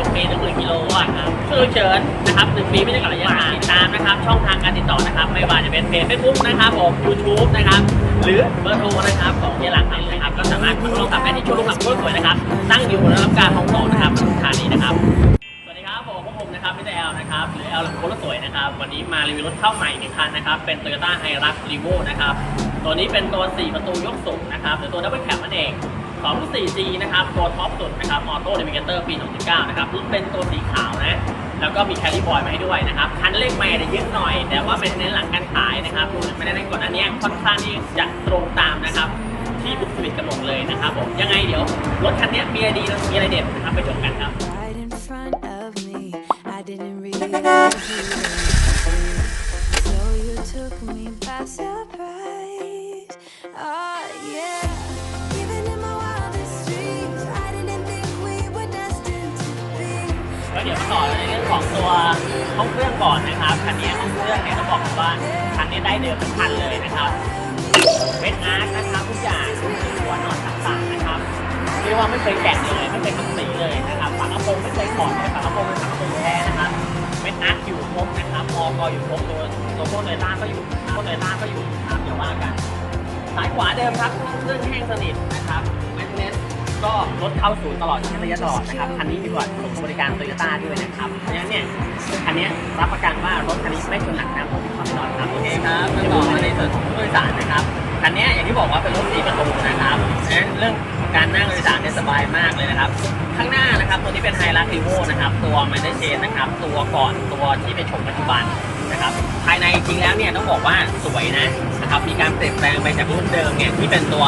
1ปี1 0,000กิโลอะครับช่วยเชิญนะครับ1ปีไม่ใช่กับระยะทางติดตามนะครับ ช่องทางการติดต่อนะครับ ไม่ว่าจะเป็นเพจเฟซบุ๊กนะครับผมยูทูบนะครับ หรือเบอร์โทรนะครับของเฮียหลังนี่นะครับ ก็สามารถเข้าร่วมกับได้ที่ช่วงลูกหลังรถสวยนะครับ ตั้งอยู่ในรับการของสองนะครับปทุมธานีนะครับสวัสดีครับผมพวกผมนะครับพี่แอลนะครับหรือแอลหลังโคตรสวยนะครับ วันนี้มารีวิวรถเข้าใหม่หนึ่งคันนะครับ เป็น Toyota h i r u x r e v o นะครับ ตัวนี้เป็นตัว 4 ประตูยกสูงนะครับหรือตัว Double Cab นั่นเอง 2.4G นะครับตัวท็อปสุดนะครับ Auto Navigator ปี 2019 นะครับรุ่นเป็นตัวสีขาวนะ แล้วก็มีแค r รี่บอยมาให้ด้วยนะครับ คันเล็กไม่ได้เยอะหน่อย แต่ว่าเป็นเน้นหลังการขายนะครับดูไม่ได้ในก่อนอันนี้ค่อนข้างที่จะตรงตามนะครับ ที่บุคลิกกำหนดเลยนะครับผม ยังไงเดี๋ยวรถคันนี้มีอะไรดีและมีอะไรเด็ดนะครับไปชมกันครับ right in front of me. I didn't realize you were So you took me by เดี๋ยวต่อในเรื่องของตัวห้องเครื่องก่อนนะครับคันนี้ห้องเครื่องเนี่ยต้องบอกก่อนว่าคันนี้ได้เดิมทั้งคันเลยนะครับเวทอาร์คนะครับทุกอย่างหัวนอตต่างๆนะครับเรียกว่าไม่เคยแกะเลยไม่เคยทำสีเลยนะครับฝากระโปรงไม่เคยถอดเลยฝากระโปรงเป็นฝากระโปรงแท้นะครับเวทอาร์คอยู่ครบนะครับมอกอยู่ครบตัวตัวพวกเนยต้าก็อยู่พวกเนยต้าก็อยู่ตามอย่าว่ากันสายขวาเดิมครับเครื่องแห้งสนิทนะครับแมนเทนเนส ก็รถเข้าศูนย์ตลอดระยะตลอดนะครับคันนี้มีบริการบริการโตโยต้าด้วยนะครับเพราะฉะนั้นเนี่ยคันนี้รับประกันว่ารถคันนี้ไม่ชนหนักนะผมขอแน่นอนครับโอเคครับมาต่อมาในส่วนของผู้โดยสารนะครับคันนี้อย่างที่บอกว่าเป็นรถสีประตูนะครับเพราะฉะนั้นเรื่องการนั่งโดยสารเนี่ยสบายมากเลยนะครับ ข้างหน้านะครับตัวนี้เป็นไฮรักรีโวนะครับตัวแมนเดเชนนะครับตัวก่อนตัวที่เป็นชมปัจจุบัน นะครับ ภายในจริงแล้วเนี่ยต้องบอกว่าสวยนะนะครับ มีการเปลี่ยนแปลงไปจากรุ่นเดิมเนี่ยที่เป็นตัว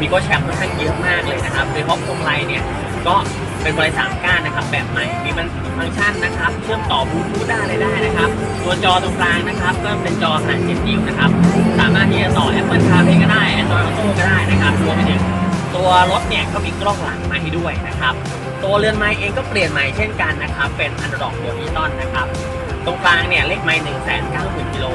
มีโกแชมป์ค่อนข้างเยอะมากเลยนะครับโดยเฉพาะพวงมาลัยเนี่ยก็เป็นบริสามก้านนะครับ แบบใหม่ มีมันฟังก์ชันนะครับ เชื่อมต่อบลูทูธได้เลยได้นะครับ ตัวจอตรงกลางนะครับ ก็เป็นจอขนาด7นิ้วนะครับ สามารถที่จะต่อ Apple CarPlay ก็ได้ Android Auto ก็ได้นะครับรวมไปถึงตัวรถเนี่ยก็มีกล้องหลังมาให้ด้วยนะครับ ตัวเรือนไม้เองก็เปลี่ยนใหม่เช่นกันนะครับ เป็นอันดรอกตัวอีตอนนะครับ ตรงกลางเนี่ยเลขไม้หนึ่งแสนเก้าหมื่นกิโล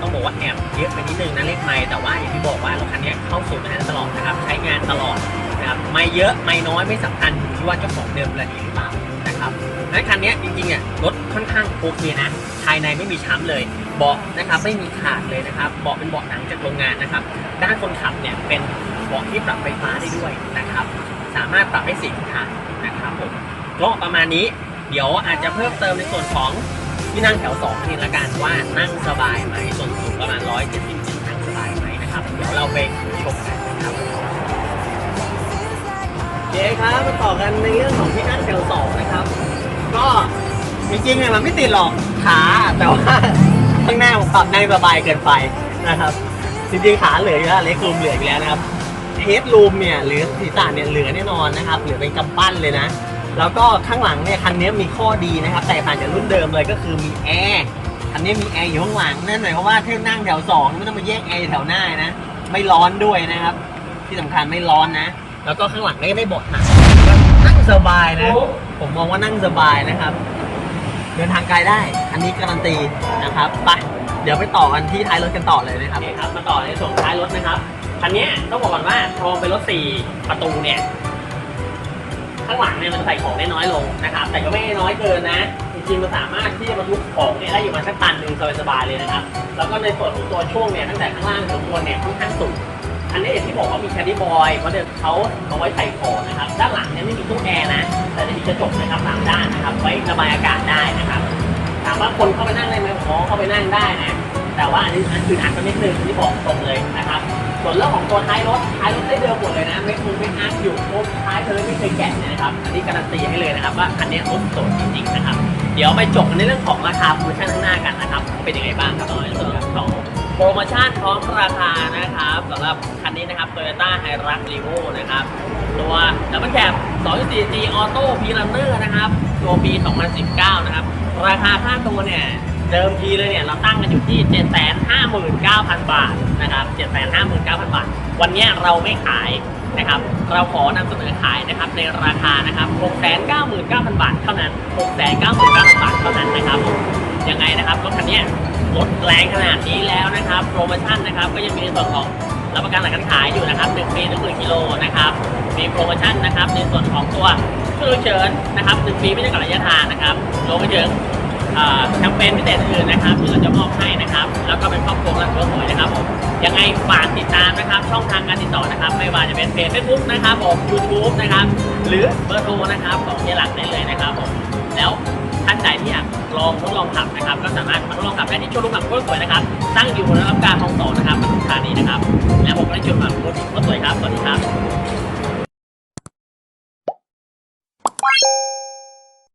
ต้องบอกว่าแอบเยอะไปนิดนึงนะเลขไม้แต่ว่าอย่างที่บอกว่ารถคันนี้เข้าสู่งานตลอดนะครับ ใช้งานตลอดนะครับไม่เยอะไม่น้อยไม่สำคัญอยู่ที่ว่าเจ้าของเดิมระดีหรือเปล่านะครับนั้นคันนี้จริงๆอะรถค่อนข้างโอเคนะภายในไม่มีช้ำเลยเบาะนะครับไม่มีขาดเลยนะครับเบาะเป็นเบาะหนังจากโรงงานนะครับด้านคนขับเนี่ยเป็นเบาะที่ปรับไฟฟ้าได้ด้วยนะครับ สามารถปรับให้สี่ทิศทางนะครับผมก็ประมาณนี้เดี๋ยวอาจจะเพิ่มเติมในส่วนของ ที่นั่งแถว2นี่ละกันว่านั่งสบายไหมส่วนสูงประมาณ170เซนนั่งสบายไหมนะครับ เดี๋ยวเราไปชมกันนะครับโอเคครับมาต่อกันในเรื่องของที่นั่งแถว2นะครับ ก็จริงๆเนี่ยมันไม่ติดหรอกขาแต่ว่าข้างหน้าผมปรับนั่งสบายเกินไปนะครับจริงๆขาเหลืออยู่แล้วเล็กรูมเหลืออยู่แล้วนะครับเฮดรูมเนี่ยหรือศีรษะเนี่ยเหลือแน่นอนนะครับเหลือเป็นกำปั้นเลยนะ แล้วก็ข้างหลังเนี่ยคันนี้มีข้อดีนะครับแตกต่างจากรุ่นเดิมเลยก็คือมีแอร์คันนี้มีแอร์อยู่ข้างหลังนั่นหมายความว่าถ้านั่งแถวสองไม่ต้องมาแยกแอร์แถวหน้านะไม่ร้อนด้วยนะครับ ที่สำคัญไม่ร้อนนะ แล้วก็ข้างหลังได้เบาะหนักนั่งสบายนะ ผมมองว่านั่งสบายนะครับ เดินทางไกลได้ อันนี้การันตีนะครับไปเดี๋ยวไปต่อกันที่ท้ายรถกันต่อเลยนะครับครับ มาต่อในส่วนท้ายรถนะครับคันนี้ต้องบอกก่อนว่าพอเป็นรถสี่ประตูเนี่ย ข้างหลังเนี่ยมันใส่ของได้น้อยลงนะครับ แต่ก็ไม่น้อยเกินนะ จริงๆมันสามารถที่จะบรรทุกของเนี่ยได้อยู่มาสักตันหนึ่งสบายๆเลยนะครับ แล้วก็ในส่วนของตัวช่วงเนี่ยตั้งแต่ข้างล่างถึงบนเนี่ยค่อนข้างสูงอันนี้อย่างที่บอกว่ามีแคดดี้บอยเพราะเดี๋ยวเขาเอาไว้ใส่ของนะครับ ด้านหลังเนี่ยไม่มีตู้แอร์นะ แต่จะมีกระจกนะครับสามด้านนะครับ ไว้ระบายอากาศได้นะครับ ถามว่าคนเข้าไปนั่งได้ไหมอ๋อเข้าไปนั่งได้นะ แต่ว่าอันนี้อันคืออัดกันนิดนึงที่บอกตรงเลยนะครับ ส่วนเรื่องของตัวท้ายรถท้ายรถได้เดิมหมดเลยนะไม่คงไม่ อยู่ค้งท้ายเธอไม่เคยแกะเลยนะครับ อันนี้การันตีให้เลยนะครับว่าอันนี้รถสดจริงๆนะครับ เดี๋ยวไปจบกันในเรื่องของราคาโปรโมชั่นข้างหน้ากันนะครับ เป็นยังไงบ้างครับตอนนี้ส่วนของโปรโมชั่นพร้อมราคานะครับสำหรับคันนี้นะครับ Toyota h i r u x r e v o นะครับ ตัวดับเบิลแคป 2.4G Auto p r u n n e r นะครับ ตัวปี 2019 นะครับ ราคาค่าตัวเนี่ยเดิมทีเลยเนี่ยเราตั้งกันอยู่ที่ 759,000 บาทนะครับ 759,000 บาท วันนี้เราไม่ขาย นะครับเราขอนำเสนอขายนะครับในราคานะครับ699,000 บาทเท่านั้น 699,000 บาทเท่านั้นนะครับยังไงนะครับรถคันนี้ลดแรงขนาดนี้แล้วนะครับโปรโมชั่นนะครับก็ยังมีในส่วนของรับประกันหลังการขายอยู่นะครับ1ปี1 0,000กิโลนะครับมีโปรโมชั่นนะครับในส่วนของตัวช่วยฉุกเฉินนะครับ1ปีไม่ได้กับระยะทางนะครับรวมไปถึง แคมเปญพิเศษอื่นนะครับที่เราจะมอบให้นะครับ แล้วก็เป็นครอบครัวและครอบครัวนะครับผมยังไงฝากติดตามนะครับ ช่องทางการติดต่อนะครับ ไม่ว่าจะเป็นเพจเฟซบุ๊กนะครับผมยูทูบนะครับ หรือเบอร์โทรนะครับของเฮียหลักได้เลยนะครับผมแล้วท่านใดที่อยากลองทดลองขับนะครับ ก็สามารถมาทดลองขับได้ที่โชว์รูมขับรถสวยนะครับตั้งอยู่บนรับการทองต่อนะครับปทุมธานีนะครับ และผมก็ได้ชวหขับรถสวยครับสวัสดีครับ